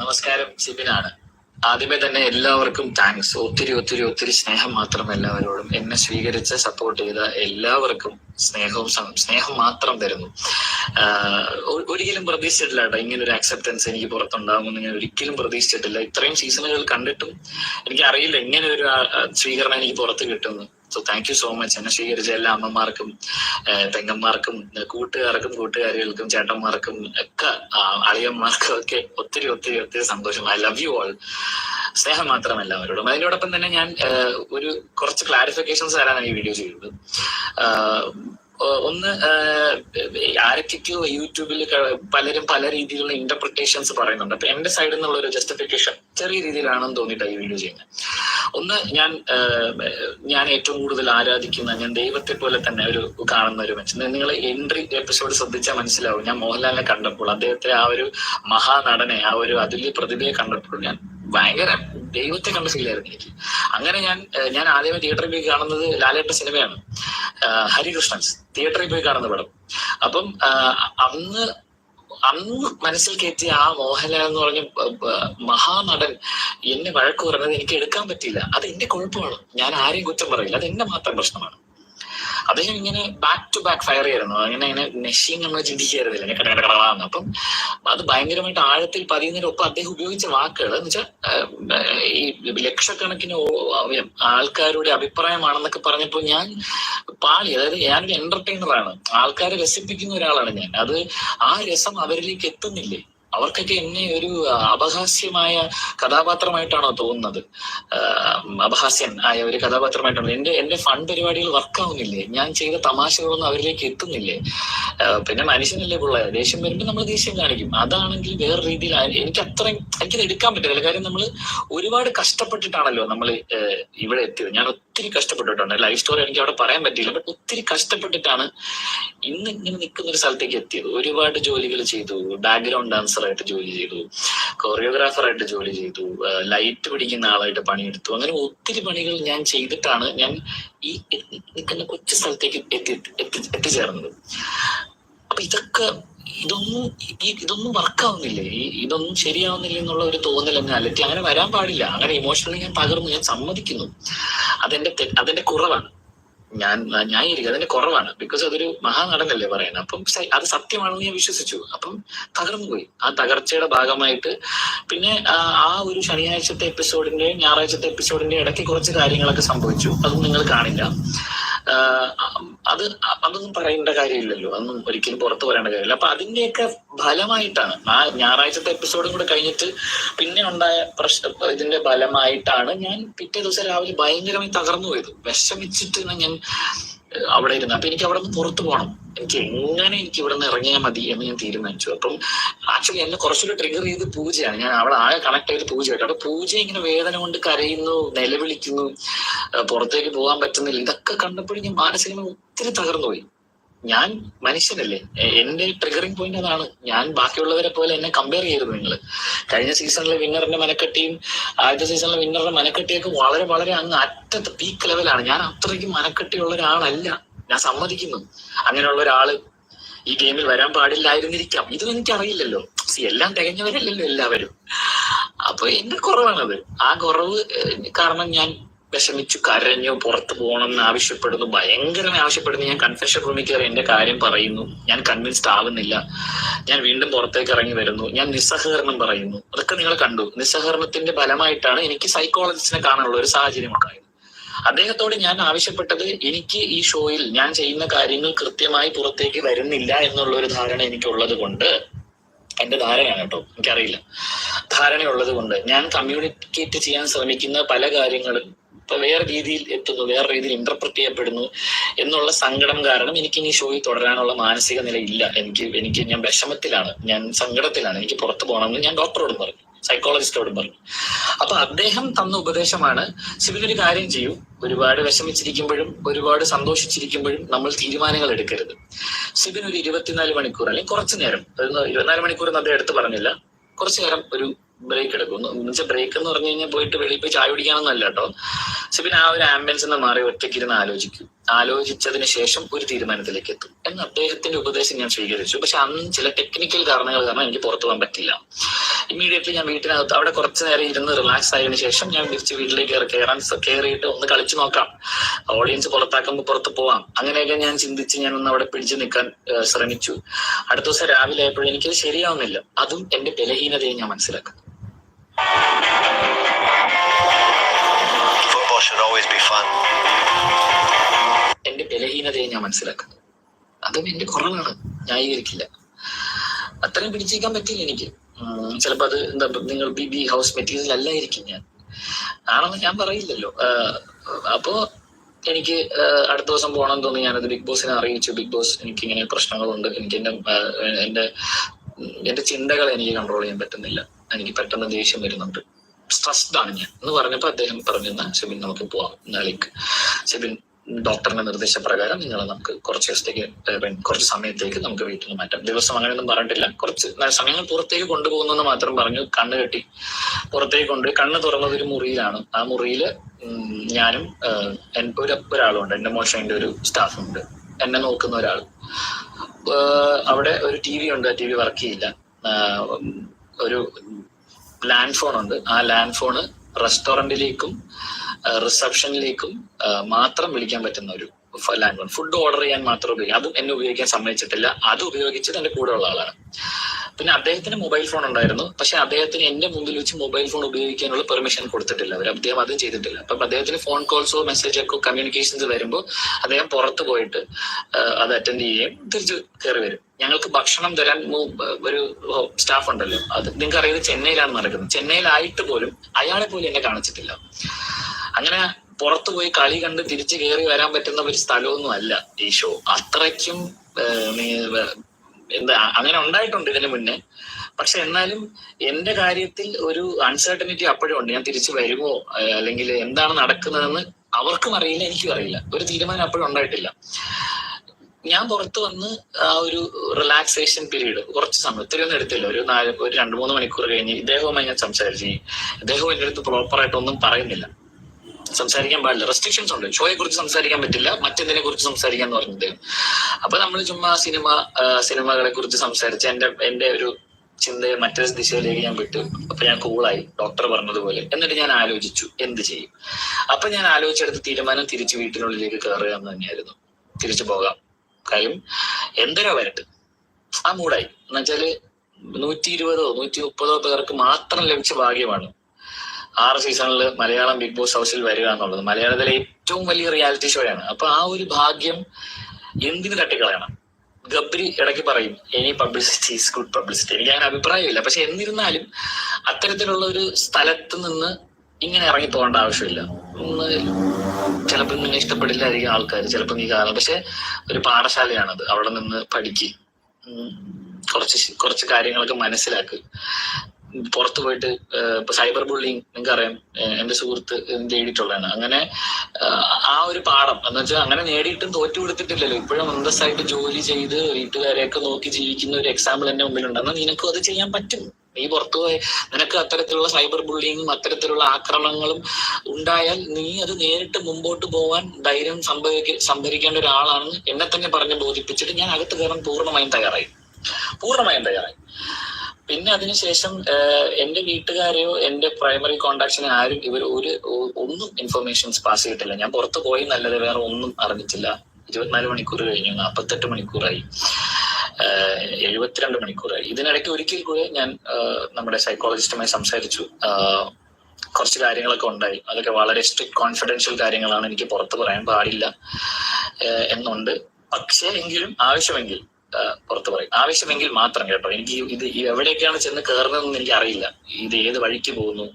നമസ്കാരം സിബിനാണ്. ആദ്യമേ തന്നെ എല്ലാവർക്കും താങ്ക്സ്. ഒത്തിരി ഒത്തിരി ഒത്തിരി സ്നേഹം മാത്രം എല്ലാവരോടും. എന്നെ സ്വീകരിച്ച് സപ്പോർട്ട് ചെയ്ത എല്ലാവർക്കും സ്നേഹവും സ്നേഹം മാത്രം തരുന്നു. ഒരിക്കലും പ്രതീക്ഷിച്ചിട്ടില്ല കേട്ടോ ഇങ്ങനെ ഒരു അക്സെപ്റ്റൻസ് എനിക്ക് പുറത്തുണ്ടാകുമെന്ന് ഞാൻ ഒരിക്കലും പ്രതീക്ഷിച്ചിട്ടില്ല. ഇത്രയും സീസണുകൾ കണ്ടിട്ടും എനിക്ക് അറിയില്ല ഇങ്ങനെ ഒരു സ്വീകരണം എനിക്ക് പുറത്ത് കിട്ടുന്നു so thank you so much എന്നെ സ്വീകരിച്ച എല്ലാ അമ്മമാർക്കും പെങ്ങന്മാർക്കും കൂട്ടുകാർക്കും കൂട്ടുകാരികൾക്കും ചേട്ടന്മാർക്കും ഒക്കെ അളിയന്മാർക്കും ഒക്കെ ഒത്തിരി ഒത്തിരി ഒത്തിരി സന്തോഷം. ഐ ലവ് യു ഓൾ സ്നേഹം മാത്രം എല്ലാവരോടും. അതിനോടൊപ്പം തന്നെ ഞാൻ ഒരു കുറച്ച് ക്ലാരിഫിക്കേഷൻസ് തരാനാണ് ഈ വീഡിയോ ചെയ്തത്. ഒന്ന് ആരൊക്കെയോ യൂട്യൂബിൽ പലരും പല രീതിയിലുള്ള ഇന്റർപ്രിട്ടേഷൻസ് പറയുന്നുണ്ട്. അപ്പൊ എന്റെ സൈഡിൽ നിന്നുള്ള ഒരു ജസ്റ്റിഫിക്കേഷൻ ചെറിയ രീതിയിലാണെന്ന് തോന്നിയിട്ടാണ് ഈ വീഡിയോ ചെയ്യുന്നത് ഒന്ന് ഞാൻ ഞാൻ ഏറ്റവും കൂടുതൽ ആരാധിക്കുന്ന ഞാൻ ദൈവത്തെ പോലെ തന്നെ ഒരു കാണുന്ന ഒരു മനുഷ്യൻ നിങ്ങൾ എൻട്രി എപ്പിസോഡ് ശ്രദ്ധിച്ചാൽ മനസ്സിലാവും. ഞാൻ മോഹൻലാലിനെ കണ്ടപ്പോൾ അദ്ദേഹത്തെ ആ ഒരു മഹാനടനെ ആ ഒരു അതുല്യ പ്രതിഭയെ കണ്ടപ്പോൾ ഞാൻ ഭയങ്കര ദൈവത്തെ കണ്ട ഫീൽ ആയിരുന്നു എനിക്ക്. അങ്ങനെ ഞാൻ ഞാൻ ആദ്യമേ തിയേറ്ററിൽ പോയി കാണുന്നത് ലാലേട്ട സിനിമയാണ്. ഹരികൃഷ്ണൻസ് തിയേറ്ററിൽ പോയി കാണുന്ന പടം. അപ്പം അന്ന് അന്ന് മനസ്സിൽ കയറ്റിയ ആ മോഹൻലാൽ എന്ന് പറഞ്ഞ മഹാനടൻ എന്നെ വഴക്ക് പറഞ്ഞത് എനിക്ക് എടുക്കാൻ പറ്റിയില്ല. അത് എന്റെ കുഴപ്പമാണ്. ഞാൻ ആരെയും കുറ്റം പറയില്ല. അത് എന്റെ മാത്രം പ്രശ്നമാണ്. അദ്ദേഹം ഇങ്ങനെ ബാക്ക് ടു ബാക്ക് ഫയർ ചെയ്യായിരുന്നു. അങ്ങനെ ഇങ്ങനെ നെഷിങ് നമ്മൾ ചിന്തിക്കായിരുന്നില്ല. ഇങ്ങനെ കടകടകളാന്ന് അപ്പം അത് ഭയങ്കരമായിട്ട് ആഴത്തിൽ പതിയുന്നതിനൊപ്പം അദ്ദേഹം ഉപയോഗിച്ച വാക്കുകൾ എന്ന് വെച്ചാൽ ഈ ലക്ഷക്കണക്കിന് ആൾക്കാരുടെ അഭിപ്രായമാണെന്നൊക്കെ പറഞ്ഞപ്പോൾ ഞാൻ പാളി അതായത് ഞാനൊരു എന്റർടൈനറാണ് ആൾക്കാരെ രസിപ്പിക്കുന്ന ഒരാളാണ് ഞാൻ. അത് ആ രസം അവരിലേക്ക് എത്തുന്നില്ലേ? അവർക്കൊക്കെ എന്നെ ഒരു അപഹാസ്യമായ കഥാപാത്രമായിട്ടാണോ തോന്നുന്നത്. അപഹാസ്യൻ ആയ ഒരു കഥാപാത്രമായിട്ടാണ്? എന്റെ എന്റെ ഫൺ പരിപാടികൾ വർക്കാവുന്നില്ലേ ഞാൻ ചെയ്ത തമാശകളൊന്നും അവരിലേക്ക് എത്തുന്നില്ലേ? പിന്നെ മനുഷ്യനല്ലേ പിള്ള? ദേഷ്യം വരുമ്പോൾ നമ്മൾ ദേഷ്യം കാണിക്കും. അതാണെങ്കിൽ വേറെ രീതിയിൽ എനിക്ക് അത്രയും എനിക്കത് എടുക്കാൻ പറ്റില്ല. കാര്യം നമ്മൾ ഒരുപാട് കഷ്ടപ്പെട്ടിട്ടാണല്ലോ നമ്മൾ ഇവിടെ എത്തിയത്. ഞാൻ ഒത്തിരി കഷ്ടപ്പെട്ടിട്ടുണ്ട്. ലൈഫ് സ്റ്റോറി എനിക്ക് അവിടെ പറയാൻ പറ്റിയില്ല. ബട്ട് ഒത്തിരി കഷ്ടപ്പെട്ടിട്ടാണ് ഇന്ന് ഇങ്ങനെ നിൽക്കുന്ന ഒരു സ്ഥലത്തേക്ക് എത്തിയത്. ഒരുപാട് ജോലികൾ ചെയ്തു. ബാക്ക്ഗ്രൗണ്ട് ഡാൻസർ ആയിട്ട് ജോലി ചെയ്തു. കൊറിയോഗ്രാഫർ ആയിട്ട് ജോലി ചെയ്തു. ലൈറ്റ് പിടിക്കുന്ന ആളായിട്ട് പണിയെടുത്തു. അങ്ങനെ ഒത്തിരി പണികൾ ഞാൻ ചെയ്തിട്ടാണ് ഞാൻ ഈ നിൽക്കുന്ന കൊച്ചു സ്ഥലത്തേക്ക് എത്തി എത്തി എത്തിച്ചേർന്നത്. അപ്പൊ ഇതൊക്കെ ഇതൊന്നും ഇതൊന്നും വർക്കാവുന്നില്ലേ? ഇതൊന്നും ശരിയാവുന്നില്ല എന്നുള്ള ഒരു തോന്നൽ എന്നെ അലറ്റി അങ്ങനെ വരാൻ പാടില്ല. അങ്ങനെ ഇമോഷണലി ഞാൻ തകർന്നു. ഞാൻ സമ്മതിക്കുന്നു. അതെന്റെ അതെന്റെ കുറവാണ്. ഞാൻ ഇരിക്കും അതിന്റെ കുറവാണ്. ബിക്കോസ് അതൊരു മഹാനടനല്ലേ പറയുന്നത് അപ്പം അത് സത്യമാണെന്ന് ഞാൻ വിശ്വസിച്ചു. അപ്പം തകർന്നു പോയി. ആ തകർച്ചയുടെ ഭാഗമായിട്ട് പിന്നെ ആ ഒരു ശനിയാഴ്ചത്തെ എപ്പിസോഡിന്റെ ഞായറാഴ്ചത്തെ എപ്പിസോഡിന്റെ ഇടയ്ക്ക് കുറച്ച് കാര്യങ്ങളൊക്കെ സംഭവിച്ചു. അതും നിങ്ങൾ കാണില്ല. അത് അതൊന്നും പറയേണ്ട കാര്യമില്ലല്ലോ. അതൊന്നും ഒരിക്കലും പുറത്തു പറയേണ്ട കാര്യമില്ല. അപ്പൊ അതിന്റെയൊക്കെ ഫലമായിട്ടാണ്. ആ ഞായറാഴ്ചത്തെ എപ്പിസോഡും കൂടെ കഴിഞ്ഞിട്ട് പിന്നെ ഉണ്ടായ പ്രശ്ന ഇതിന്റെ ഫലമായിട്ടാണ് ഞാൻ പിറ്റേ ദിവസം രാവിലെ ഭയങ്കരമായി തകർന്നു പോയത്. വിഷമിച്ചിട്ട് ഞാൻ അവിടെ ഇരുന്നു. അപ്പൊ എനിക്ക് അവിടെ നിന്ന് പുറത്തു പോകണം. എനിക്ക് എങ്ങനെ എനിക്ക് ഇവിടെ നിന്ന് ഇറങ്ങിയാൽ മതി എന്ന് ഞാൻ തീരുമാനിച്ചു. അപ്പം ആക്ച്വലി എന്നെ കുറച്ചുകൂടി ട്രിഗർ ചെയ്ത് പൂജയാണ്. ഞാൻ അവളെ ആകെ കണക്ട് ചെയ്ത് പൂജയായിട്ട് അവിടെ പൂജ ഇങ്ങനെ വേദന കൊണ്ട് കരയുന്നു നിലവിളിക്കുന്നു പുറത്തേക്ക് പോകാൻ പറ്റുന്നില്ല. ഇതൊക്കെ കണ്ടപ്പോഴും ഞാൻ മാനസികമായി ഒത്തിരി തകർന്നുപോയി ഞാൻ മനുഷ്യനല്ലേ. എന്റെ ട്രിഗറിംഗ് പോയിന്റ് അതാണ്. ഞാൻ ബാക്കിയുള്ളവരെ പോലെ എന്നെ കമ്പയർ ചെയ്യരുത് നിങ്ങൾ കഴിഞ്ഞ സീസണിലെ വിന്നറിന്റെ മനക്കെട്ടിയും ആദ്യത്തെ സീസണിലെ വിന്നറുടെ മനക്കെട്ടിയൊക്കെ വളരെ വളരെ അങ്ങ് അറ്റത്ത് പീക്ക് ലെവലാണ് ഞാൻ അത്രയ്ക്കും മനക്കെട്ടിയുള്ള ഒരാളല്ല. ഞാൻ സമ്മതിക്കുന്നു. അങ്ങനെയുള്ള ഒരാൾ ഈ ഗെയിമിൽ വരാൻ പാടില്ലായിരുന്നിരിക്കാം. ഇതും എനിക്കറിയില്ലല്ലോ. എല്ലാം തികഞ്ഞവരല്ലല്ലോ എല്ലാവരും. അപ്പൊ എന്റെ കുറവാണത്. ആ കുറവ് കാരണം ഞാൻ വിഷമിച്ചു കരഞ്ഞു പുറത്തു പോകണം എന്ന് ആവശ്യപ്പെടുന്നു ഭയങ്കരമായി ആവശ്യപ്പെടുന്നു. ഞാൻ കൺഫെഷൻ റൂമിൽ കയറി എന്റെ കാര്യം പറയുന്നു. ഞാൻ കൺവിൻസ്ഡ് ആവുന്നില്ല. ഞാൻ വീണ്ടും പുറത്തേക്ക് ഇറങ്ങി വരുന്നു. ഞാൻ നിസ്സഹകരണം പറയുന്നു. അതൊക്കെ നിങ്ങൾ കണ്ടു. നിസ്സഹകരണത്തിന്റെ ഫലമായിട്ടാണ് എനിക്ക് സൈക്കോളജിസ്റ്റിനെ കാണാനുള്ള ഒരു സാഹചര്യം ഉണ്ടായത്. അദ്ദേഹത്തോട് ഞാൻ ആവശ്യപ്പെട്ടത് എനിക്ക് ഈ ഷോയിൽ ഞാൻ ചെയ്യുന്ന കാര്യങ്ങൾ കൃത്യമായി പുറത്തേക്ക് വരുന്നില്ല എന്നുള്ള ഒരു ധാരണ എനിക്കുള്ളത് കൊണ്ട് എന്റെ ധാരണയാണ് കേട്ടോ എനിക്കറിയില്ല. ധാരണയുള്ളത് കൊണ്ട് ഞാൻ കമ്മ്യൂണിക്കേറ്റ് ചെയ്യാൻ ശ്രമിക്കുന്ന പല കാര്യങ്ങളും ഇപ്പൊ വേറെ രീതിയിൽ എത്തുന്നു വേറെ രീതിയിൽ ഇന്റർപ്രറ്റ് ചെയ്യപ്പെടുന്നു എന്നുള്ള സങ്കടം കാരണം എനിക്ക് ഇനി ഷോയിൽ തുടരാനുള്ള മാനസിക നില ഇല്ല എനിക്ക് എനിക്ക് ഞാൻ വിഷമത്തിലാണ് ഞാൻ സങ്കടത്തിലാണ് എനിക്ക് പുറത്തു പോകണമെന്ന് ഞാൻ ഡോക്ടറോടും പറഞ്ഞു. സൈക്കോളജിസ്റ്റോടും പറഞ്ഞു. അപ്പൊ അദ്ദേഹം തന്ന ഉപദേശമാണ് ശിവനൊരു കാര്യം ചെയ്യൂ. ഒരുപാട് വിഷമിച്ചിരിക്കുമ്പോഴും ഒരുപാട് സന്തോഷിച്ചിരിക്കുമ്പോഴും നമ്മൾ തീരുമാനങ്ങൾ എടുക്കരുത്. സിബിൻ ഒരു ഇരുപത്തിനാല് മണിക്കൂർ അല്ലെങ്കിൽ കുറച്ചു നേരം ഇരുപത്തിനാല് മണിക്കൂർ എന്ന് അദ്ദേഹം എടുത്ത് പറഞ്ഞില്ല. കുറച്ചു നേരം ഒരു ബ്രേക്ക് എടുക്കും എന്നുവെച്ചാൽ ബ്രേക്ക് എന്ന് പറഞ്ഞു കഴിഞ്ഞാൽ പോയിട്ട് വെളിയിൽ പോയി ചായ കുടിക്കാനൊന്നല്ല കേട്ടോ. സിബിൻ ആ ഒരു ആംബുലൻസ് നിന്ന് മാറി ഒറ്റയ്ക്ക് ഇരുന്ന് ആലോചിക്കും. ആലോചിച്ചതിന് ശേഷം ഒരു തീരുമാനത്തിലേക്ക് എത്തും. എന്ന് അദ്ദേഹത്തിന്റെ ഉപദേശം ഞാൻ സ്വീകരിച്ചു. പക്ഷെ അന്ന് ചില ടെക്നിക്കൽ കാരണങ്ങൾ കാരണം എനിക്ക് പുറത്തു പോകാൻ പറ്റില്ല. ഇമ്മീഡിയറ്റ്ലി ഞാൻ വീട്ടിനകത്ത് അവിടെ കുറച്ച് നേരം ഇരുന്ന് റിലാക്സ് ആയതിനു ശേഷം ഞാൻ തിരിച്ച് വീട്ടിലേക്ക് കയറി കയറാൻ കയറിയിട്ട് ഒന്ന് കളിച്ചു നോക്കാം. ഓഡിയൻസ് പുറത്താക്കുമ്പോൾ പുറത്ത് പോവാം. അങ്ങനെയൊക്കെ ഞാൻ ചിന്തിച്ച് ഞാൻ ഒന്ന് അവിടെ പിടിച്ചു നിൽക്കാൻ ശ്രമിച്ചു. അടുത്ത ദിവസം രാവിലെ ആയപ്പോഴും എനിക്കത് ശരിയാവുന്നില്ല. അതും എന്റെ ബലഹീനതയെ ഞാൻ മനസ്സിലാക്കും. എന്റെ ബലഹീനതയെ ഞാൻ മനസ്സിലാക്കുന്നു. അതും എന്റെ കുറവാണ്. ന്യായീകരിക്കില്ല. അത്രയും പിടിച്ചേക്കാൻ പറ്റില്ല എനിക്ക്. ചിലപ്പോ അത് എന്താ നിങ്ങൾ ബി ബി ഹൗസ് മെറ്റീരിയൽ അല്ലായിരിക്കും ഞാൻ. ആണെന്ന് ഞാൻ പറയില്ലല്ലോ. അപ്പോ എനിക്ക് അടുത്ത ദിവസം പോകണം തോന്നി ഞാനത് ബിഗ് ബോസിനെ അറിയിച്ചു. ബിഗ് ബോസ് എനിക്ക് ഇങ്ങനെ പ്രശ്നങ്ങളുണ്ട്. എനിക്ക് എന്റെ എന്റെ എന്റെ ചിന്തകൾ എനിക്ക് കൺട്രോൾ ചെയ്യാൻ പറ്റുന്നില്ല. എനിക്ക് പെട്ടെന്ന് ദേഷ്യം വരുന്നുണ്ട്. സ്ട്രെസ്ഡ് ആണ് ഞാൻ. എന്ന് പറഞ്ഞപ്പോ അദ്ദേഹം പറഞ്ഞു "എന്നാ ഷെബിൻ നമുക്ക് പോവാം. നാളേക്ക്. ഷെബിൻ ഡോക്ടറിന്റെ നിർദ്ദേശപ്രകാരം നിങ്ങൾ നമുക്ക് കുറച്ച് ദിവസത്തേക്ക് കുറച്ച് സമയത്തേക്ക് നമുക്ക് വീട്ടിൽ നിന്ന് മാറ്റാം. ദിവസം അങ്ങനെയൊന്നും പറഞ്ഞിട്ടില്ല. കുറച്ച് സമയങ്ങൾ പുറത്തേക്ക് കൊണ്ടുപോകുന്നെന്ന് മാത്രം പറഞ്ഞു കണ്ണ് കെട്ടി പുറത്തേക്ക് കൊണ്ട് കണ്ണ് തുറന്നത് ഒരു മുറിയിലാണ്. ആ മുറിയിൽ ഞാനും ഏഹ്, എൻ- ഒരു ഒരാളുണ്ട്. എന്റെ മോശന്റെ ഒരു സ്റ്റാഫുണ്ട്. എന്നെ നോക്കുന്ന ഒരാൾ അവിടെ ഒരു ടി വി ഉണ്ട്. ആ ടി വി വർക്ക് ചെയ്യില്ല. ഒരു ലാൻഡ് ഫോൺ ഉണ്ട് ആ ലാൻഡ് ഫോണ് റെസ്റ്റോറന്റിലേക്കും റിസപ്ഷനിലേക്കും മാത്രം വിളിക്കാൻ പറ്റുന്ന ഒരു ഫോൺ ഫുഡ് ഓർഡർ ചെയ്യാൻ മാത്രം ഉപയോഗിക്കും. അതും എന്നെ ഉപയോഗിക്കാൻ സമ്മതിച്ചിട്ടില്ല. അത് ഉപയോഗിച്ചത് എന്റെ കൂടെ ഉള്ള ആളാണ്. പിന്നെ അദ്ദേഹത്തിന് മൊബൈൽ ഫോൺ ഉണ്ടായിരുന്നു. പക്ഷെ അദ്ദേഹത്തിന് എന്റെ മുമ്പിൽ വെച്ച് മൊബൈൽ ഫോൺ ഉപയോഗിക്കാനുള്ള പെർമിഷൻ കൊടുത്തിട്ടില്ല. അവർ അദ്ദേഹം അതും ചെയ്തിട്ടില്ല. അപ്പം അദ്ദേഹത്തിന് ഫോൺ കോൾസോ മെസ്സേജൊക്കെ കമ്മ്യൂണിക്കേഷൻസ് വരുമ്പോൾ അദ്ദേഹം പുറത്തു പോയിട്ട് അത് അറ്റൻഡ് ചെയ്യുകയും തിരിച്ചു കയറി വരും. ഞങ്ങൾക്ക് ഭക്ഷണം തരാൻ ഒരു സ്റ്റാഫ് ഉണ്ടല്ലോ. അത് നിങ്ങൾക്ക് അറിയുന്നത് ചെന്നൈയിലാണ് നടക്കുന്നത്. ചെന്നൈയിലായിട്ട് പോലും അയാളെ പോലും എന്നെ കാണിച്ചിട്ടില്ല. അങ്ങനെ പുറത്തു പോയി കളി കണ്ട് തിരിച്ചു കയറി വരാൻ പറ്റുന്ന ഒരു സ്ഥലമൊന്നും അല്ല ഈ ഷോ അത്രയ്ക്കും എന്താ അങ്ങനെ ഉണ്ടായിട്ടുണ്ട് ഇതിന് മുന്നേ. പക്ഷെ എന്നാലും എന്റെ കാര്യത്തിൽ ഒരു അൺസർട്ടനിറ്റി അപ്പോഴും ഉണ്ട്. ഞാൻ തിരിച്ചു വരുമോ? അല്ലെങ്കിൽ എന്താണ് നടക്കുന്നതെന്ന് അവർക്കും അറിയില്ല എനിക്കും അറിയില്ല. ഒരു തീരുമാനം അപ്പോഴും ഉണ്ടായിട്ടില്ല. ഞാൻ പുറത്തു വന്ന് ആ ഒരു റിലാക്സേഷൻ പീരീഡ് കുറച്ച് സമയം ഒത്തിരി ഒന്നും എടുത്തില്ല. ഒരു നാല് ഒരു രണ്ട് മൂന്ന് മണിക്കൂർ കഴിഞ്ഞ് ഇദ്ദേഹവുമായി ഞാൻ സംസാരിച്ചു. ഇദ്ദേഹവും എന്റെ അടുത്ത് പ്രോപ്പറായിട്ടൊന്നും പറയുന്നില്ല. സംസാരിക്കാൻ പാടില്ല. റെസ്ട്രിക്ഷൻസ് ഉണ്ട്. ഷോയെ കുറിച്ച് സംസാരിക്കാൻ പറ്റില്ല. മറ്റെന്തിനെ കുറിച്ച് സംസാരിക്കാൻ എന്ന് പറഞ്ഞത് അപ്പൊ നമ്മൾ ചുമ്മാ സിനിമ സിനിമകളെ കുറിച്ച് സംസാരിച്ച് എന്റെ എന്റെ ഒരു ചിന്തയെ മറ്റൊരു ദിശയിലേക്ക് ഞാൻ വിട്ടു. അപ്പൊ ഞാൻ കൂളായി ഡോക്ടർ പറഞ്ഞതുപോലെ. എന്നിട്ട് ഞാൻ ആലോചിച്ചു എന്ത് ചെയ്യും? അപ്പൊ ഞാൻ ആലോചിച്ചെടുത്ത തീരുമാനം തിരിച്ചു വീട്ടിനുള്ളിലേക്ക് കയറുക എന്ന് തന്നെയായിരുന്നു. തിരിച്ചു പോകാം. കാര്യം എന്തരോ വരട്ടെ? ആ മൂടായി എന്നുവെച്ചാൽ നൂറ്റി ഇരുപതോ നൂറ്റി മുപ്പതോ പേർക്ക് മാത്രം ലഭിച്ച ഭാഗ്യമാണ് ആറ് സീസണിൽ മലയാളം ബിഗ് ബോസ് ഹൗസിൽ വരിക എന്നുള്ളത് മലയാളത്തിലെ ഏറ്റവും വലിയ റിയാലിറ്റി ഷോയാണ് അപ്പൊ ആ ഒരു ഭാഗ്യം എന്തിനു തട്ടിക്കളയണം? ഗബ്രി ഇടയ്ക്ക് പറയും any publicity is good publicity എനിക്ക് അങ്ങനെ അഭിപ്രായമില്ല. പക്ഷെ എന്നിരുന്നാലും അത്തരത്തിലുള്ള ഒരു സ്ഥലത്ത് നിന്ന് ഇങ്ങനെ ഇറങ്ങി പോകേണ്ട ആവശ്യമില്ല. ചിലപ്പോൾ നിന്നെ ഇഷ്ടപ്പെടില്ലായിരിക്കും ആൾക്കാർ ചിലപ്പോൾ നീ കാരണം. പക്ഷെ ഒരു പാഠശാലയാണത്. അവിടെ നിന്ന് പഠിക്ക്. കുറച്ച് കുറച്ച് കാര്യങ്ങളൊക്കെ മനസ്സിലാക്ക്. പുറത്തു പോയിട്ട് ഇപ്പൊ സൈബർ ബുള്ളിങ് നിങ്ങൾക്ക് അറിയാം ഏഹ്, എന്റെ സുഹൃത്ത് നേടിയിട്ടുള്ളതാണ് അങ്ങനെ ആ ഒരു പാഠം എന്ന് വെച്ചാൽ അങ്ങനെ നേടിയിട്ടും തോറ്റു കൊടുത്തിട്ടില്ലല്ലോ. ഇപ്പോഴും അന്തസ്സായിട്ട് ജോലി ചെയ്ത് വീട്ടുകാരെയൊക്കെ നോക്കി ജീവിക്കുന്ന ഒരു എക്സാമ്പിൾ എന്റെ മുമ്പിലുണ്ട്. എന്നാൽ നിനക്കും അത് ചെയ്യാൻ പറ്റും. നീ പുറത്തു പോയി നിനക്ക് അത്തരത്തിലുള്ള സൈബർ ബുള്ളിങ്ങും അത്തരത്തിലുള്ള ആക്രമണങ്ങളും ഉണ്ടായാൽ നീ അത് നേരിട്ട് മുമ്പോട്ട് പോവാൻ ധൈര്യം സംഭവിക്ക സംഭരിക്കേണ്ട ഒരാളാണെന്ന് എന്നെ തന്നെ പറഞ്ഞ് ബോധിപ്പിച്ചിട്ട് ഞാൻ അകത്ത് കയറാൻ പൂർണമായും തയ്യാറായി. പൂർണമായും തയ്യാറായി. പിന്നെ അതിനുശേഷം എന്റെ വീട്ടുകാരെയോ എന്റെ പ്രൈമറി കോണ്ടാക്ട്സിനെ ആരും ഇവർ ഒരു ഒന്നും ഇൻഫർമേഷൻസ് പാസ് ചെയ്തിട്ടില്ല. ഞാൻ പുറത്ത് പോയി നല്ലത് വേറെ ഒന്നും അറിഞ്ഞിട്ടില്ല. ഇരുപത്തിനാല് മണിക്കൂർ കഴിഞ്ഞു നാൽപ്പത്തെട്ട് മണിക്കൂറായി. എഴുപത്തിരണ്ട് മണിക്കൂറായി. ഇതിനിടയ്ക്ക് ഒരിക്കൽ കൂടെ ഞാൻ നമ്മുടെ സൈക്കോളജിസ്റ്റുമായി സംസാരിച്ചു. കുറച്ച് കാര്യങ്ങളൊക്കെ ഉണ്ടായി. അതൊക്കെ വളരെ സ്ട്രിക്ട് കോൺഫിഡൻഷ്യൽ കാര്യങ്ങളാണ് എനിക്ക് പുറത്ത് പറയാൻ പാടില്ല എന്നുണ്ട്. പക്ഷേ എങ്കിലും ആവശ്യമെങ്കിൽ പുറത്ത് പറയും. ആവശ്യമെങ്കിൽ മാത്രം കേട്ടോ. എനിക്ക് ഇത് എവിടെയൊക്കെയാണ് ചെന്ന് കയറുന്നതെന്ന് എനിക്ക് അറിയില്ല. ഇത് ഏത് വഴിക്ക് പോകുന്നു?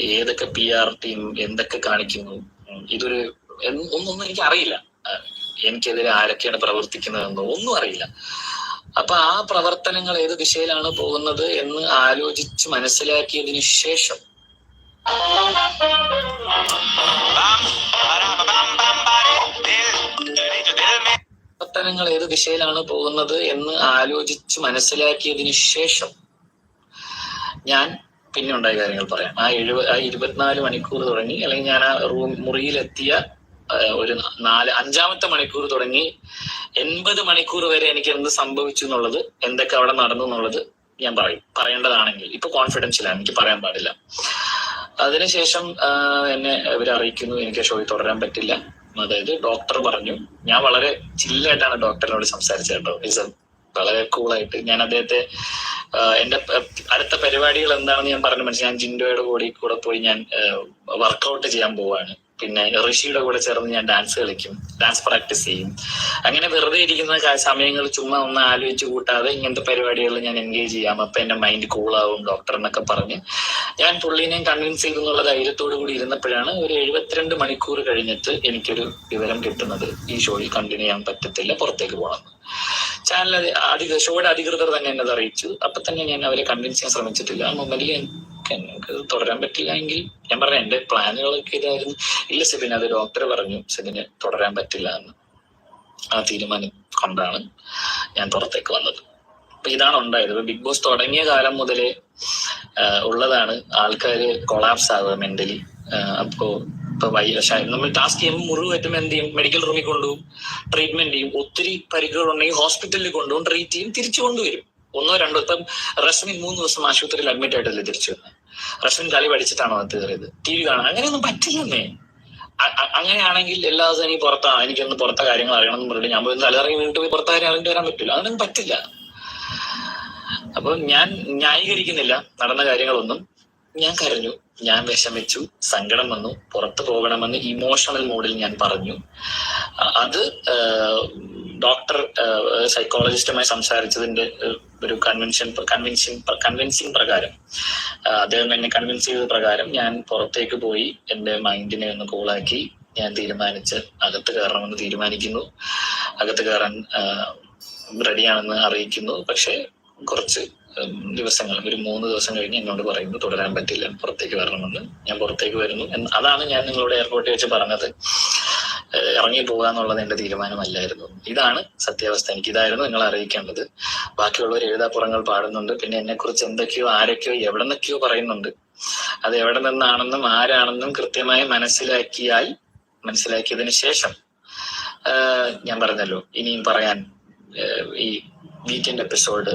ഏതൊക്കെ പി ആർ ടീം എന്തൊക്കെ കാണിക്കുന്നു? ഇതൊരു ഒന്നൊന്നും എനിക്ക് അറിയില്ല. എനിക്കെതിരെ ആരൊക്കെയാണ് പ്രവർത്തിക്കുന്നതെന്നോ ഒന്നും അറിയില്ല. അപ്പൊ ആ പ്രവർത്തനങ്ങൾ ഏത് ദിശയിലാണ് പോകുന്നത് എന്ന് ആലോചിച്ച് മനസ്സിലാക്കിയതിനു ശേഷം പ്രവർത്തനങ്ങൾ ഏത് ദിശയിലാണ് പോകുന്നത് എന്ന് ആലോചിച്ച് മനസ്സിലാക്കിയതിനു ശേഷം ഞാൻ പിന്നെ ഉണ്ടായ കാര്യങ്ങൾ പറയാം. ആ എഴുപ ആ ഇരുപത്തിനാല് മണിക്കൂർ തുടങ്ങി അല്ലെങ്കിൽ ഞാൻ ആ റൂം മുറിയിലെത്തിയ ഒരു നാല് അഞ്ചാമത്തെ മണിക്കൂർ തുടങ്ങി എൺപത് മണിക്കൂർ വരെ എനിക്ക് എന്ത് സംഭവിച്ചു എന്നുള്ളത് എന്തൊക്കെ അവിടെ നടന്നു എന്നുള്ളത് ഞാൻ പറയും. പറയേണ്ടതാണെങ്കിൽ ഇപ്പൊ കോൺഫിഡൻഷ്യലാണ് എനിക്ക് പറയാൻ പാടില്ല. അതിനുശേഷം എന്നെ ഇവർ അറിയിക്കുന്നു എനിക്ക് ഷോയിൽ തുടരാൻ പറ്റില്ല. അതായത് ഡോക്ടർ പറഞ്ഞു ഞാൻ വളരെ ചില്ലായിട്ടാണ് ഡോക്ടറിനോട് സംസാരിച്ചത് കേട്ടോ. ഇസ് വളരെ കൂളായിട്ട് ഞാൻ അദ്ദേഹത്തെ എന്റെ അടുത്ത പരിപാടികൾ എന്താണെന്ന് ഞാൻ പറഞ്ഞു. മനസ്സിലായി ഞാൻ ജിൻഡോയുടെ കൂടെ കൂടെ പോയി ഞാൻ വർക്കൗട്ട് ചെയ്യാൻ പോവാണ്. പിന്നെ ഋഷിയുടെ കൂടെ ചേർന്ന് ഞാൻ ഡാൻസ് കളിക്കും ഡാൻസ് പ്രാക്ടീസ് ചെയ്യും. അങ്ങനെ വെറുതെ ഇരിക്കുന്ന സമയങ്ങൾ ചുമ്മാ ഒന്ന് ആലോചിച്ച് കൂട്ടാതെ ഇങ്ങനത്തെ പരിപാടികളിൽ ഞാൻ എൻഗേജ് ചെയ്യാം. അപ്പൊ എന്റെ മൈൻഡ് കൂളാവും ഡോക്ടർ എന്നൊക്കെ പറഞ്ഞ്. ഞാൻ പുള്ളിനെ കൺവിൻസ് ചെയ്തു എന്നുള്ള ധൈര്യത്തോടു കൂടി ഇരുന്നപ്പോഴാണ് ഒരു എഴുപത്തിരണ്ട് മണിക്കൂർ കഴിഞ്ഞിട്ട് എനിക്കൊരു വിവരം കിട്ടുന്നത്. ഈ ഷോയിൽ കണ്ടിന്യൂ ചെയ്യാൻ പറ്റത്തില്ല പുറത്തേക്ക് പോകണം. ചാനൽ അധിക ഷോയുടെ അധികൃതർ തന്നെ എന്നെ അറിയിച്ചു. അപ്പൊ തന്നെ ഞാൻ അവരെ കൺവിൻസ് ചെയ്യാൻ ശ്രമിച്ചിട്ടില്ല. ആ എനിക്ക് തുടരാൻ പറ്റില്ല എങ്കിൽ ഞാൻ പറഞ്ഞ എന്റെ പ്ലാനുകളൊക്കെ ഇതായിരുന്നു. ഇല്ല സെബിൻ അത് ഡോക്ടർ പറഞ്ഞു സെബിന് തുടരാൻ പറ്റില്ല എന്ന്. ആ തീരുമാനം കൊണ്ടാണ് ഞാൻ പുറത്തേക്ക് വന്നത്. അപ്പൊ ഇതാണ് ഉണ്ടായത്. ഇപ്പൊ ബിഗ് ബോസ് തുടങ്ങിയ കാലം മുതലേ ഉള്ളതാണ് ആൾക്കാര് കൊളാപ്സ് ആവുക മെന്റലി അപ്പോ ഇപ്പൊ നമ്മൾ ടാസ്ക് ചെയ്യുമ്പോൾ മുറിവ് പറ്റുമ്പോൾ എന്ത് ചെയ്യും? മെഡിക്കൽ റൂമിൽ കൊണ്ടുപോകും ട്രീറ്റ്മെന്റ് ചെയ്യും ഒത്തിരി പരിക്കുകൾ ഉണ്ടെങ്കിൽ ഹോസ്പിറ്റലിൽ കൊണ്ടുപോകും ട്രീറ്റ് ചെയ്യും തിരിച്ചു കൊണ്ടുവരും. ഒന്നോ രണ്ടോ ഇപ്പം റസ്മിൻ മൂന്ന് ദിവസം ആശുപത്രിയിൽ അഡ്മിറ്റ് ആയിട്ടല്ലേ തിരിച്ചു വന്നത് റസ്മിൻ കളി പഠിച്ചിട്ടാണോ അത് കയറിയത്? ടി വി കാണാൻ? അങ്ങനെയൊന്നും പറ്റില്ലെന്നേ. അങ്ങനെയാണെങ്കിൽ എല്ലാ ദിവസവും എനിക്ക് പുറത്താ എനിക്കൊന്ന് പുറത്തെ കാര്യങ്ങൾ അറിയണം എന്ന് ഞാൻ പോയി തലയിറങ്ങി വീണ്ടും പോയി പുറത്തെ കാര്യം അറിഞ്ഞിട്ട് വരാൻ പറ്റില്ല. അതൊന്നും പറ്റില്ല. അപ്പൊ ഞാൻ ന്യായീകരിക്കുന്നില്ല. നടന്ന കാര്യങ്ങളൊന്നും. ഞാൻ കരഞ്ഞു. ഞാൻ വിഷമിച്ചു. സങ്കടം വന്നു. പുറത്തു പോകണമെന്ന് ഇമോഷണൽ മോഡിൽ ഞാൻ പറഞ്ഞു. അത് ഡോക്ടർ സൈക്കോളജിസ്റ്റുമായി സംസാരിച്ചതിന്റെ ഒരു കൺവെൻഷൻ കൺവിൻസിങ് കൺവിൻസിങ് പ്രകാരം അദ്ദേഹം എന്നെ കൺവിൻസ് ചെയ്ത പ്രകാരം ഞാൻ പുറത്തേക്ക് പോയി എന്റെ മൈൻഡിനെ ഒന്ന് കൂളാക്കി ഞാൻ തീരുമാനിച്ച് അകത്ത് കയറണമെന്ന് തീരുമാനിക്കുന്നു. അകത്ത് കയറാൻ റെഡിയാണെന്ന് അറിയിക്കുന്നു. പക്ഷെ കുറച്ച് ദിവസങ്ങൾ ഒരു മൂന്ന് ദിവസം കഴിഞ്ഞ് എന്നോട് പറയുന്നു തുടരാൻ പറ്റില്ല പുറത്തേക്ക് വരണമെന്ന്. ഞാൻ പുറത്തേക്ക് വരുന്നു. അതാണ് ഞാൻ നിങ്ങളോട് എയർപോർട്ടിൽ വെച്ച് പറഞ്ഞത്. ഇറങ്ങി പോകാന്നുള്ളത് എന്റെ തീരുമാനമല്ലായിരുന്നു. ഇതാണ് സത്യാവസ്ഥ. എനിക്ക് ഇതായിരുന്നു നിങ്ങൾ അറിയിക്കേണ്ടത്. ബാക്കിയുള്ളവർ എഴുതാപ്പുറങ്ങൾ പാടുന്നുണ്ട്. പിന്നെ എന്നെ കുറിച്ച് എന്തൊക്കെയോ ആരൊക്കെയോ എവിടെ നിന്നൊക്കെയോ പറയുന്നുണ്ട്. അത് എവിടെ നിന്നാണെന്നും ആരാണെന്നും കൃത്യമായി മനസ്സിലാക്കിയാൽ മനസ്സിലാക്കിയതിനു ശേഷം ഞാൻ പറഞ്ഞല്ലോ ഇനിയും പറയാൻ ഈ വീക്കെൻഡ് എപ്പിസോഡ്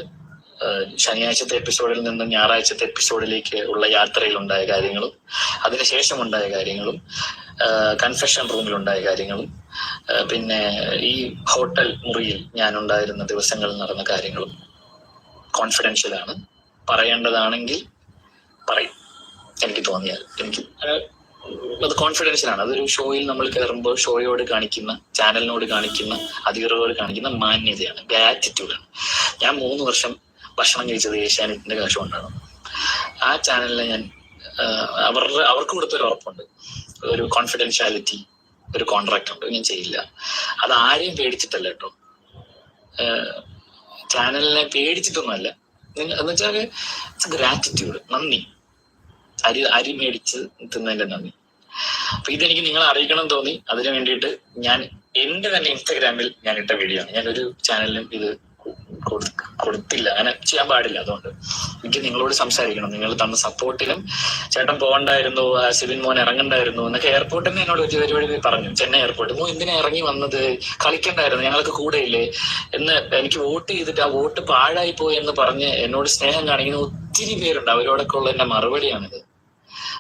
ശനിയാഴ്ചത്തെ എപ്പിസോഡിൽ നിന്നും ഞായറാഴ്ചത്തെ എപ്പിസോഡിലേക്ക് ഉള്ള യാത്രയിൽ ഉണ്ടായ കാര്യങ്ങളും അതിനുശേഷം ഉണ്ടായ കാര്യങ്ങളും കൺഫെഷൻ റൂമിൽ ഉണ്ടായ കാര്യങ്ങളും പിന്നെ ഈ ഹോട്ടൽ മുറിയിൽ ഞാൻ ഉണ്ടായിരുന്ന ദിവസങ്ങളിൽ നടന്ന കാര്യങ്ങളും കോൺഫിഡൻഷ്യൽ ആണ് പറയേണ്ടതാണെങ്കിൽ പറയും. എനിക്ക് തോന്നിയാൽ എനിക്ക് അത് കോൺഫിഡൻഷ്യൽ ആണ് അതൊരു ഷോയിൽ നമ്മൾ കയറുമ്പോൾ ഷോയോട് കാണിക്കുന്ന ചാനലിനോട് കാണിക്കുന്ന അധികൃതരോട് കാണിക്കുന്ന മാന്യതയാണ് ഗ്രാറ്റിറ്റ്യൂഡാണ് ഞാൻ മൂന്ന് വർഷം ഭക്ഷണം കഴിച്ചത് ഏഷ്യാനെറ്റിന്റെ കാശ് കൊണ്ടാണ് ആ ചാനലിനെ ഞാൻ അവരുടെ അവർക്ക് കൊടുത്തൊരു ഉറപ്പുണ്ട്. ഒരു കോൺഫിഡൻഷ്യാലിറ്റി ഒരു കോൺട്രാക്ട് ഉണ്ട്. ഞാൻ ചെയ്യില്ല. അത് ആരെയും പേടിച്ചിട്ടല്ല കേട്ടോ. ചാനലിനെ പേടിച്ചിട്ടൊന്നുമല്ല. നിങ്ങൾ എന്ന് വെച്ചാൽ ഗ്രാറ്റിറ്റ്യൂഡ് നന്ദി. അരി അരി മേടിച്ച് തിന്നതിന്റെ നന്ദി. അപ്പൊ ഇതെനിക്ക് നിങ്ങൾ അറിയിക്കണം തോന്നി. അതിനു വേണ്ടിയിട്ട് ഞാൻ എന്റെ തന്നെ ഇൻസ്റ്റാഗ്രാമിൽ ഞാൻ ഇട്ട വീഡിയോ ആണ്. ഞാൻ ഒരു ചാനലിലും ഇത് കൊടുത്തില്ല. അങ്ങനെ ചെയ്യാൻ പാടില്ല. അതുകൊണ്ട് എനിക്ക് നിങ്ങളോട് സംസാരിക്കണം. നിങ്ങൾ തന്ന സപ്പോർട്ടിലും ചേട്ടൻ പോകണ്ടായിരുന്നു സിബിൻ മോൻ ഇറങ്ങണ്ടായിരുന്നു എന്നൊക്കെ എയർപോർട്ടിൽ നിന്ന് എന്നോട് ഒരു പരിപാടി പറഞ്ഞു. ചെന്നൈ എയർപോർട്ട് മോ എന്തിനാ ഇറങ്ങി വന്നത്? കളിക്കണ്ടായിരുന്നു. ഞങ്ങൾക്ക് കൂടെ ഇല്ലേ എന്ന് എനിക്ക് വോട്ട് ചെയ്തിട്ട് ആ വോട്ട് പാഴായി പോയി എന്ന് പറഞ്ഞ് എന്നോട് സ്നേഹം കാണിക്കുന്ന ഒത്തിരി പേരുണ്ട്. അവരോടൊക്കെ ഉള്ള എന്റെ മറുപടിയാണിത്.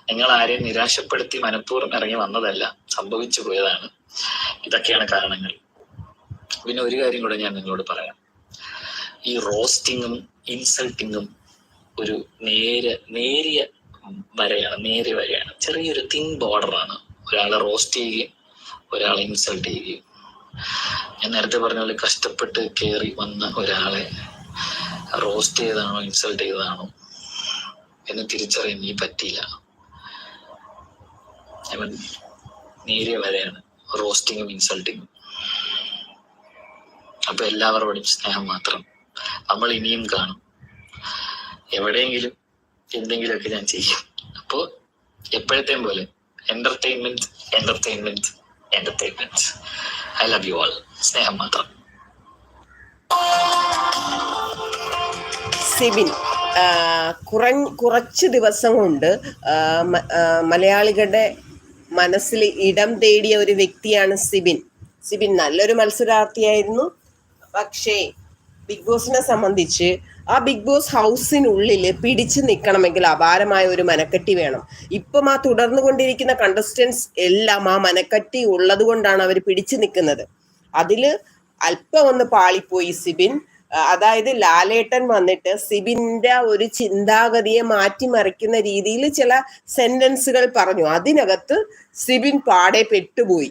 നിങ്ങൾ ആരെയും നിരാശപ്പെടുത്തി മനഃപൂർവം ഇറങ്ങി വന്നതല്ല സംഭവിച്ചു പോയതാണ്. ഇതൊക്കെയാണ് കാരണങ്ങൾ. പിന്നെ ഒരു കാര്യം കൂടെ ഞാൻ നിങ്ങളോട് പറയാം. ഈ റോസ്റ്റിങ്ങും ഇൻസൾട്ടിങ്ങും ഒരു നേര് നേരിയ വരയാണ് നേരിയ വരയാണ്. ചെറിയൊരു തിൻ ബോർഡറാണ് ഒരാളെ റോസ്റ്റ് ചെയ്യുകയും ഒരാളെ ഇൻസൾട്ട് ചെയ്യുകയും. ഞാൻ നേരത്തെ പറഞ്ഞ പോലെ കഷ്ടപ്പെട്ട് കയറി വന്ന ഒരാളെ റോസ്റ്റ് ചെയ്താണോ ഇൻസൾട്ട് ചെയ്തതാണോ എന്ന് തിരിച്ചറിയാൻ നീ പറ്റിയില്ല. നേരിയ വരെയാണ് റോസ്റ്റിങ്ങും ഇൻസൾട്ടിങ്ങും അപ്പൊ എല്ലാവരോടും സ്നേഹം മാത്രം. നമ്മൾ ഇനിയും കാണും. എവിടെയെങ്കിലും എന്തെങ്കിലുമൊക്കെ ഞാൻ ചെയ്യും. അപ്പോ എപ്പോഴത്തെയും പോലെ entertainment entertainment entertainment I love you all സ്നേഹം മാത്രം. സിബിൻ കുറഞ്ഞ കുറച്ച് ദിവസം കൊണ്ട് മലയാളികളുടെ മനസ്സിൽ ഇടം തേടിയ ഒരു വ്യക്തിയാണ് സിബിൻ. സിബിൻ നല്ലൊരു മത്സരാർത്ഥിയായിരുന്നു. പക്ഷേ ബിഗ് ബോസിനെ സംബന്ധിച്ച് ആ ബിഗ് ബോസ് ഹൗസിനുള്ളിൽ പിടിച്ചു നിൽക്കണമെങ്കിൽ അപാരമായ ഒരു മനക്കെട്ടി വേണം. ഇപ്പം ആ തുടർന്നു കൊണ്ടിരിക്കുന്ന കണ്ടസ്റ്റൻസ് എല്ലാം ആ മനക്കെട്ടി ഉള്ളത് കൊണ്ടാണ് അവർ പിടിച്ചു നിൽക്കുന്നത് അതിൽ അല്പം ഒന്ന് പാളിപ്പോയി സിബിൻ. അതായത് ലാലേട്ടൻ വന്നിട്ട് സിബിന്റെ ഒരു ചിന്താഗതിയെ മാറ്റിമറിക്കുന്ന രീതിയിൽ ചില സെന്റൻസുകൾ പറഞ്ഞു. അതിനകത്ത് സിബിൻ പാടെ പെട്ടുപോയി.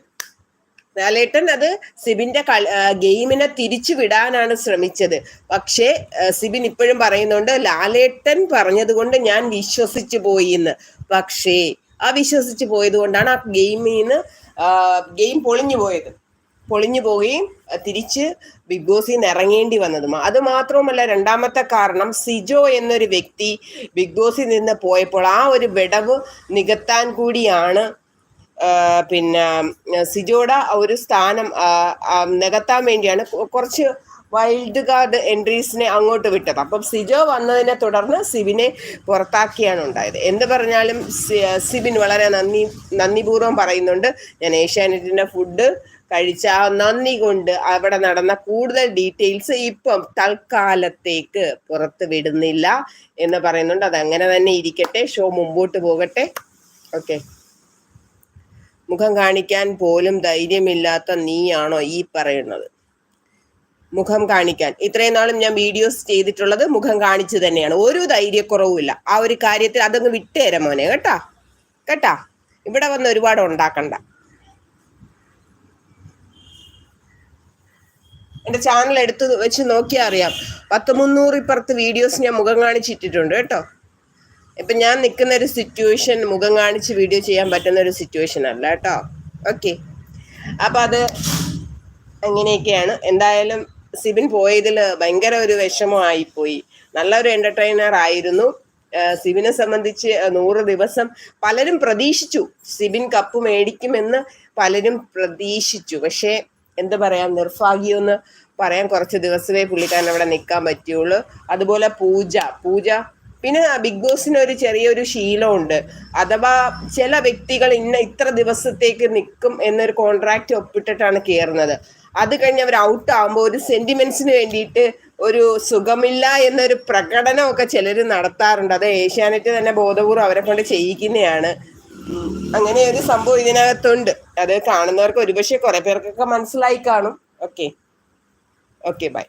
ലാലേട്ടൻ അത് സിബിന്റെ ഗെയിമിനെ തിരിച്ചു വിടാനാണ് ശ്രമിച്ചത്. പക്ഷേ സിബിൻ ഇപ്പോഴും പറയുന്നുണ്ട് ലാലേട്ടൻ പറഞ്ഞത് കൊണ്ട് ഞാൻ വിശ്വസിച്ചു പോയി എന്ന്. പക്ഷേ ആ വിശ്വസിച്ച് പോയത് കൊണ്ടാണ് ആ ഗെയിമിൽ നിന്ന് ഗെയിം പൊളിഞ്ഞു പോയത്. പൊളിഞ്ഞു പോവുകയും തിരിച്ച് ബിഗ് ബോസിൽ നിന്ന് ഇറങ്ങേണ്ടി വന്നതും. അത് മാത്രവുമല്ല രണ്ടാമത്തെ കാരണം സിജോ എന്നൊരു വ്യക്തി ബിഗ് ബോസിൽ നിന്ന് പോയപ്പോൾ ആ ഒരു വിടവ് നികത്താൻ കൂടിയാണ് പിന്നെ സിജോയുടെ ഒരു സ്ഥാനം നികത്താൻ വേണ്ടിയാണ് കുറച്ച് വൈൽഡ് കാർഡ് എൻട്രീസിനെ അങ്ങോട്ട് വിട്ടത്. അപ്പം സിജോ വന്നതിനെ തുടർന്ന് സിബിനെ പുറത്താക്കിയാണ് ഉണ്ടായത്. എന്ത് പറഞ്ഞാലും സിബിൻ വളരെ നന്ദി നന്ദിപൂർവം പറയുന്നുണ്ട്. ഞാൻ ഏഷ്യാനെറ്റിന്റെ ഫുഡ് കഴിച്ച ആ നന്ദി കൊണ്ട് അവിടെ നടന്ന കൂടുതൽ ഡീറ്റെയിൽസ് ഇപ്പം തൽക്കാലത്തേക്ക് പുറത്ത് വിടുന്നില്ല എന്ന് പറയുന്നുണ്ട്. അതങ്ങനെ തന്നെ ഇരിക്കട്ടെ. ഷോ മുമ്പോട്ട് പോകട്ടെ. ഓക്കെ മുഖം കാണിക്കാൻ പോലും ധൈര്യമില്ലാത്ത നീയാണോ ഈ പറയുന്നത്? മുഖം കാണിക്കാൻ. ഇത്രയും നാളും ഞാൻ വീഡിയോസ് ചെയ്തിട്ടുള്ളത് മുഖം കാണിച്ചു തന്നെയാണ്. ഒരു ധൈര്യക്കുറവുമില്ല. ആ ഒരു കാര്യത്തിൽ അതങ്ങ് വിട്ടേര മോനെ കേട്ടാ? കേട്ടാ? ഇവിടെ വന്ന് ഒരുപാട് ഉണ്ടാക്കണ്ട. എന്റെ ചാനൽ എടുത്ത് വെച്ച് നോക്കിയാൽ അറിയാം. പത്ത് മുന്നൂറ് ഇപ്പുറത്ത് വീഡിയോസ് ഞാൻ മുഖം കാണിച്ചിട്ടിട്ടുണ്ട് കേട്ടോ? ഇപ്പൊ ഞാൻ നിൽക്കുന്ന ഒരു സിറ്റുവേഷൻ മുഖം കാണിച്ച് വീഡിയോ ചെയ്യാൻ പറ്റുന്ന ഒരു സിറ്റുവേഷൻ അല്ല കേട്ടോ. ഓക്കെ അപ്പം അത് അങ്ങനെയൊക്കെയാണ്. എന്തായാലും സിബിൻ പോയതിൽ ഭയങ്കര ഒരു വിഷമമായിപ്പോയി നല്ലൊരു എന്റർടൈനർ ആയിരുന്നു. സിബിനെ സംബന്ധിച്ച് നൂറ് ദിവസം പലരും പ്രതീക്ഷിച്ചു സിബിൻ കപ്പ് മേടിക്കുമെന്ന് പലരും പ്രതീക്ഷിച്ചു. പക്ഷേ എന്താ പറയാ നിർഭാഗ്യമെന്ന് പറയാൻ കുറച്ച് ദിവസമേ പുള്ളിക്കാരൻ അവിടെ നിൽക്കാൻ പറ്റുള്ളൂ. അതുപോലെ പൂജ പൂജ പിന്നെ ബിഗ് ബോസിന് ഒരു ചെറിയൊരു ശീലമുണ്ട്. അഥവാ ചില വ്യക്തികൾ ഇന്ന ഇത്ര ദിവസത്തേക്ക് നിൽക്കും എന്നൊരു കോൺട്രാക്റ്റ് ഒപ്പിട്ടിട്ടാണ് കയറുന്നത് അത് കഴിഞ്ഞ് അവർ ഔട്ട് ആകുമ്പോൾ ഒരു സെന്റിമെന്റ്സിന് വേണ്ടിയിട്ട് ഒരു സുഖമില്ല എന്നൊരു പ്രകടനമൊക്കെ ചിലർ നടത്താറുണ്ട്. അത് ഏഷ്യാനെറ്റ് തന്നെ ബോധപൂർവം അവരെ കൊണ്ട് ചെയ്യിക്കുന്നതാണ്. അങ്ങനെ ഒരു സംഭവം ഇതിനകത്തുണ്ട്. അത് കാണുന്നവർക്ക് ഒരുപക്ഷെ കുറെ പേർക്കൊക്കെ മനസ്സിലായി കാണും. Okay okay bye